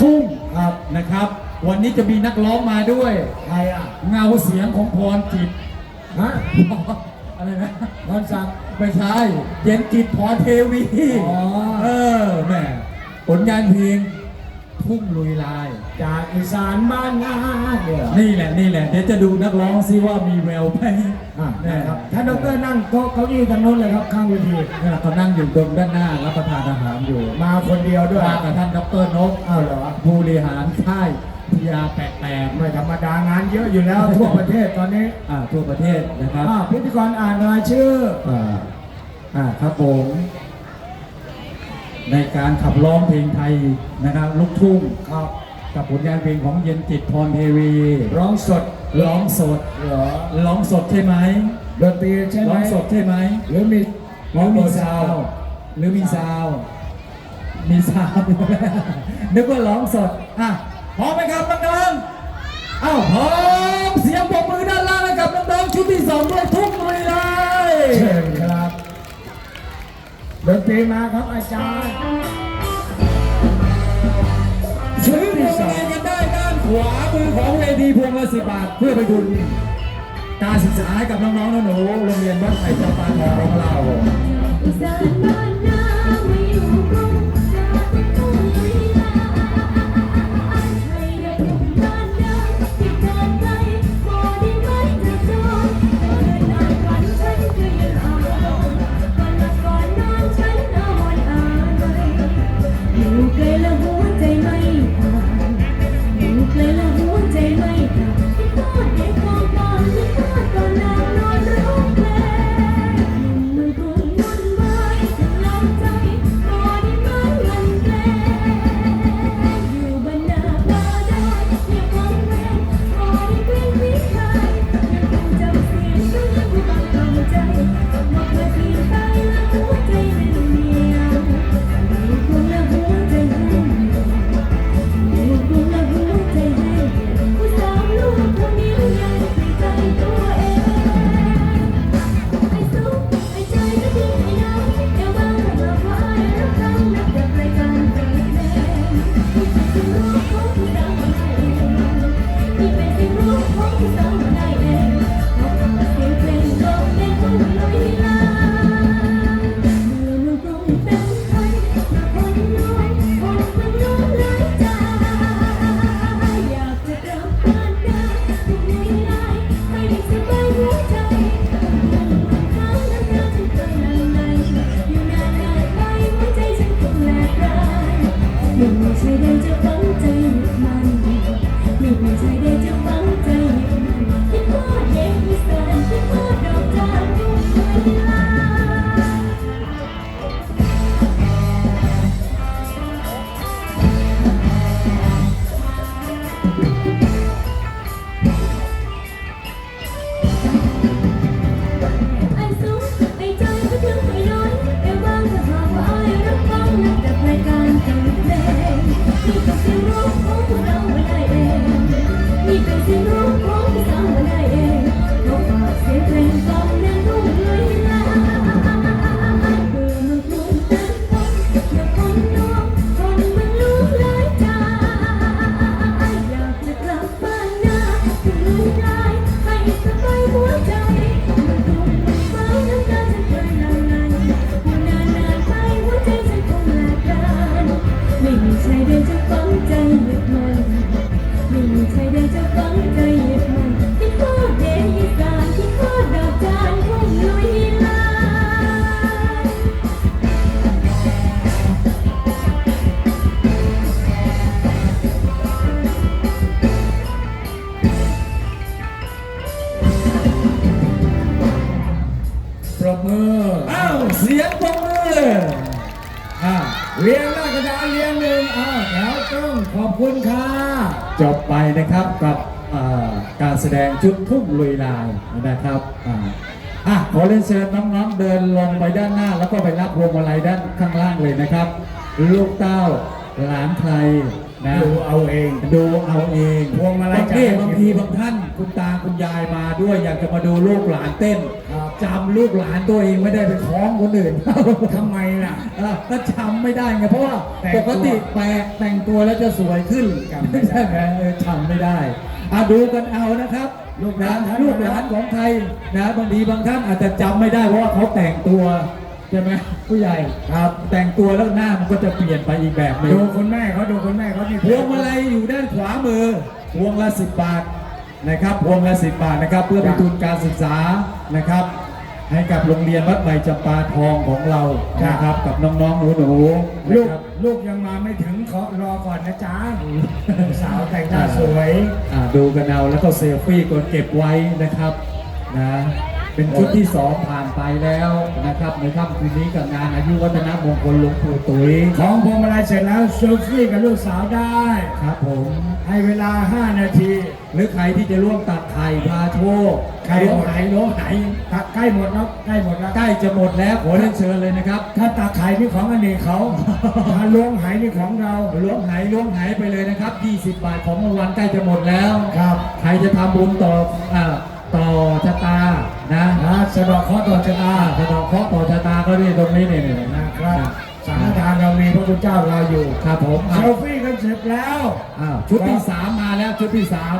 ทุ่งครับนะครับ วันนี้จะมีนักร้องมาด้วย ใครอะเงาเสียงของพรจิตฮะอะไรนะพรศักดิ์ไม่ใช่เย็นจิตพรเทวีอ๋อเออแหม่ผลงานเพลงทุ่งลุยลาย จากอีสานบ้านนาเนี่ยนี่แหละนี่แหละเดี๋ยวจะดูนักร้องซิว่ามีแววไหม อะแน่นะครับท่านดอกเตอรนั่งโต๊ะเก้าอี้ทางโน้นเลยครับข้างเวทีเนี่ยเขานั่งอยู่ตรงด้านหน้ารับประทานอาหารอยู่มาคนเดียวด้วยมากับท่านดรนกอ้าวเหรอผู้บริหารค่ายพิยาแปะแปมไม่ธรรมดางานเยอะอยู่แล้วทั่วประเทศตอนนี้อ่าทั่วประเทศนะครับอ่าพิธีกรอ่านรายชื่ออ่าอ่าครับผมในการขับร้องเพลงไทยนะครับลูกทุ่งครับ กับผลงานเพลงของเย็นจิตพรเทวี ร้องสดร้องสดเหรอร้องสดใช่ไหมดนตรีใช่ไหมร้องสดใช่ไหมหรือมีหรือมีซาวด์หรือมีซาวด์มีซาวด์นึกว่าร้องสดอะพร้อมไหมครับน้องๆอ้าวพร้อมเสียงปรบมือด้านล่างให้กับน้องๆชุดที่สองด้วยทุ่งลุยเลยเชิญครับดนตรีมาครับอาจารย์ ที่สองกันได้ด้านขวามือของเวทีพวงละสิบบาท เพื่อไปทุนการศึกษาให้กับน้องๆหนูโรงเรียนวัดไผ่จำปาทองของเรา มืออ้าวเสียงปรบมืออ่าเรียงหน้ากระดานเรียงหนึ่งอ้าวแถวตรงขอบคุณค่ะจบไปนะครับกับอ่าการแสดงชุดทุ่งลุยลายนะครับอ่าอะขอเรียนเชิญน้องๆเดินลงไปด้านหน้า แล้วก็ไปรับพวงมาลัยด้านข้างล่างเลยนะครับ ลูกเต้าหลานใครนะดูเอาเองดูเอาเองพวงมาลัยบางทีจากบางทีบางท่านคุณตาคุณยายมาด้วยอยากจะมาดูลูกหลานเต้นครับ จจำลูกหลานตัวเองไม่ได้ไปคล้องคนอื่นทำไมล่ะอะก็จำไม่ได้ไงเพราะว่าแต่งปตัวกติแปลกแต่งตัวแล้วจะสวยขึ้นจำไม่ได้ใช่ไหมเออจำไม่ได้อะดูกันเอานะครับ ลูกหลานนะท่านลูกหลานของใครนะบางทีบางท่านอาจจะจำไม่ได้เพราะว่าเขาแต่งตัวใช่ไหมผู้ใหญ่ครับแต่งตัวแล้วหน้ามันก็จะเปลี่ยนไปอีกแบบหนึงดูคุณแม่เขาดูคุณแม่เขานี่พวงมาลัยอยู่ด้านขวามือพวงละสิบบาทนะครับพวงละสิบบาทนะครับ เพื่อเป็นทุนการศึกษานะครับ ให้กับโรงเรียนวัดใหม่จำปาทองของเรานะครับกับน้องๆหนูๆลูนะกครับลูกยังมาไม่ถึงขอรอก่อนนะจ๊ะสาวแต่งหน้าสวย อ่าดูกันเอาแล้วก็เซลฟี่ก็เก็บไว้นะครับนะ เป็นชุดที่สองผ่านไปแล้วนะครับในค่ำคืนนี้กับงานอายุวัฒนมงคลหลวงปู่ตุ๋ยของพวงมาลัยเสร็จแล้วเซลฟี่กับลูกสาวได้ครับผมให้เวลา 5 นาที หรือใครที่จะร่วมตัดไข่พาโชคใครล้วงไหล้วงไหตักใกล้หมดแล้วใกล้หมดแล้วใกล้จะหมดแล้วขอเรียนเชิญเลยนะครับ ถ้าตักไข่นี่ของอเนกเขาถ้าล้วงไหนี่ของเราล้วงไหล้วงไหไปเลยนะครับ 20 บาทของรางวัลใกล้จะหมดแล้วครับ ใครจะทำบุญต่ออ่าต่อชะตา นะนะสะเดอกข้อต่อชะตาอ่าสะเดอกเคราะห์ต่อชะตาก็นี่ตรงนี้เนี่ยเนี่ยนะครับสังฆทานเรามีพระคุณเจ้าเราอยู่ครับผมเซอะลฟี่กันเสร็จแล้ว อ้าวชุดที่สามมาแล้วชุดที่สาม